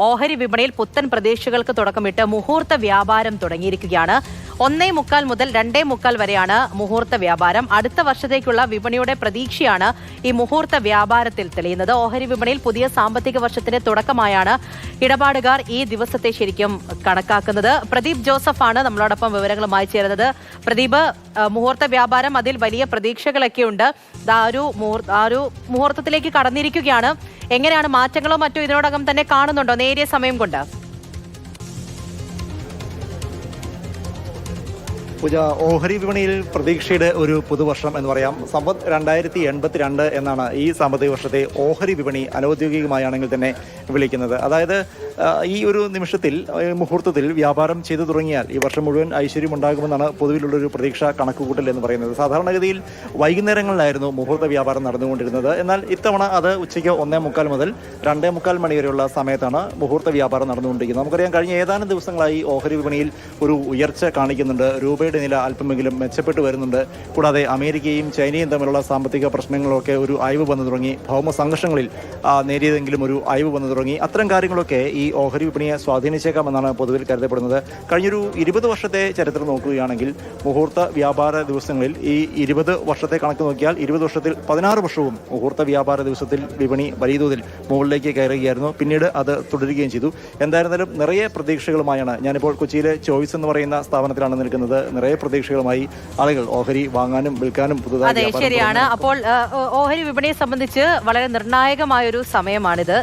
ഓഹരി വിപണിയിൽ പുത്തൻ പ്രതീക്ഷകൾക്ക് തുടക്കമിട്ട് മുഹൂർത്ത വ്യാപാരം തുടങ്ങിയിരിക്കുകയാണ്. ഒന്നേ മുക്കാൽ മുതൽ രണ്ടേ മുക്കാൽ വരെയാണ് മുഹൂർത്ത വ്യാപാരം. അടുത്ത വർഷത്തേക്കുള്ള വിപണിയുടെ പ്രതീക്ഷയാണ് ഈ മുഹൂർത്ത വ്യാപാരത്തിൽ തെളിയുന്നത്. ഓഹരി വിപണിയിൽ പുതിയ സാമ്പത്തിക വർഷത്തിന്റെ തുടക്കമായാണ് ഇടപാടുകാർ ഈ ദിവസത്തെ ശരിക്കും കണക്കാക്കുന്നത്. പ്രദീപ് ജോസഫാണ് നമ്മളോടൊപ്പം വിവരങ്ങളുമായി ചേരുന്നത്. പ്രദീപ് മുഹൂർത്ത വ്യാപാരം അതിൽ വലിയ പ്രതീക്ഷകളൊക്കെ ഉണ്ട് ദാ ഒരു ആ ഒരു മുഹൂർത്തത്തിലേക്ക് കടന്നിരിക്കുകയാണ്. എങ്ങനെയാണ് മാറ്റങ്ങളോ മറ്റോ ഇതിനോടകം തന്നെ കാണുന്നുണ്ടോ? നേരിയ സമയം കൊണ്ട്. പൂജ ഓഹരി വിപണിയിൽ പ്രതീക്ഷയുടെ ഒരു പുതുവർഷം എന്ന് പറയാം. സമ്പത്ത് രണ്ടായിരത്തി എൺപത്തിരണ്ട് എന്നാണ് ഈ സാമ്പത്തിക വർഷത്തെ ഓഹരി വിപണി അനൗദ്യോഗികമായാണെങ്കിൽ തന്നെ വിളിക്കുന്നത്. അതായത് ഈ ഒരു നിമിഷത്തിൽ മുഹൂർത്തത്തിൽ വ്യാപാരം ചെയ്തു തുടങ്ങിയാൽ ഈ വർഷം മുഴുവൻ ഐശ്വര്യം ഉണ്ടാകുമെന്നാണ് പൊതുവിലുള്ളൊരു പ്രതീക്ഷ കണക്കുകൂട്ടൽ എന്ന് പറയുന്നത്. സാധാരണഗതിയിൽ വൈകുന്നേരങ്ങളിലായിരുന്നു മുഹൂർത്ത വ്യാപാരം നടന്നുകൊണ്ടിരുന്നത്. എന്നാൽ ഇത്തവണ അത് ഉച്ചയ്ക്ക് ഒന്നേ മുക്കാൽ മുതൽ രണ്ടേ മുക്കാൽ മണി വരെയുള്ള സമയത്താണ് മുഹൂർത്ത വ്യാപാരം നടന്നുകൊണ്ടിരിക്കുന്നത്. നമുക്കറിയാം കഴിഞ്ഞ ഏതാനും ദിവസങ്ങളായി ഓഹരി വിപണിയിൽ ഒരു ഉയർച്ച കാണിക്കുന്നുണ്ട്. രൂപയുടെ നില അല്പമെങ്കിലും മെച്ചപ്പെട്ടു വരുന്നുണ്ട്. കൂടാതെ അമേരിക്കയും ചൈനയും തമ്മിലുള്ള സാമ്പത്തിക പ്രശ്നങ്ങളൊക്കെ ഒരു അയവ് വന്നു തുടങ്ങി. ഭൗമ സംഘർഷങ്ങളിൽ നേരിയതെങ്കിലും ഒരു അയവ് വന്നു തുടങ്ങി. അത്തരം കാര്യങ്ങളൊക്കെ ഈ ഓഹരി വിപണിയെ സ്വാധീനിച്ചേക്കാമെന്നാണ് പൊതുവിൽ കരുതപ്പെടുന്നത്. കഴിഞ്ഞൊരു ഇരുപത് വർഷത്തെ ചരിത്രം നോക്കുകയാണെങ്കിൽ മുഹൂർത്ത വ്യാപാര ദിവസങ്ങളിൽ ഈ ഇരുപത് വർഷത്തെ കണക്ക് നോക്കിയാൽ ഇരുപത് വർഷത്തിൽ പതിനാറ് വർഷവും മുഹൂർത്ത വ്യാപാര ദിവസത്തിൽ വിപണി വലിയ തോതിൽ മുകളിലേക്ക് കയറുകയായിരുന്നു. പിന്നീട് അത് തുടരുകയും ചെയ്തു. എന്തായിരുന്നാലും നിറയെ പ്രതീക്ഷകളുമായാണ് ഞാനിപ്പോൾ കൊച്ചിയിലെ ചോയ്സ് എന്ന് പറയുന്ന സ്ഥാപനത്തിലാണ് നിൽക്കുന്നത്. നിറയെ പ്രതീക്ഷകളുമായി ആളുകൾ ഓഹരി വാങ്ങാനും വിൽക്കാനും പുതുതായി ശരിയാണ്. അപ്പോൾ ഓഹരി വിപണിയെ സംബന്ധിച്ച് വളരെ നിർണായകമായ ഒരു സമയമാണിത്.